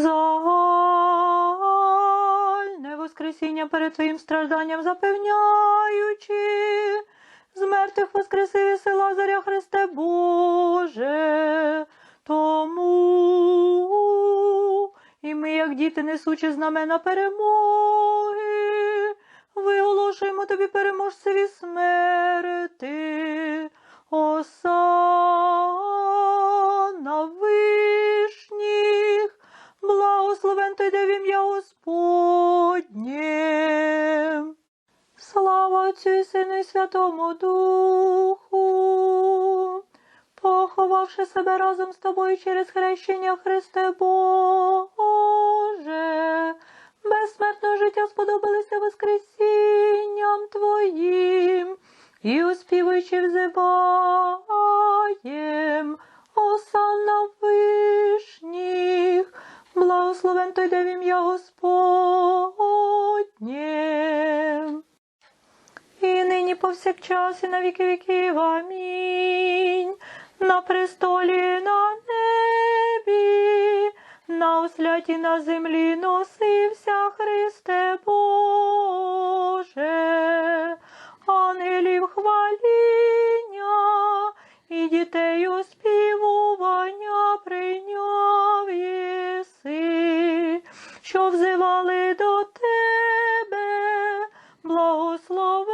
Загальне воскресіння перед твоїм стражданням запевняючи, з мертвих воскреси села Заря Христе Боже. Тому і ми, як діти, несучи знамена перемоги, виголошуємо тобі переможцеві смерти. Той, де в ім'я. Слава Отцю і Сину і Святому Духу, поховавши себе разом з тобою через хрещення Христе Боже, безсмертне життя сподобалися Воскресінням Твоїм, і успівуючи взиваєм, благословен той, де в ім'я Господнє. І нині повсякчас і на віки віків. Амінь. На престолі на небі, на осляті на землі носився Христе що взивали до тебе, благослови.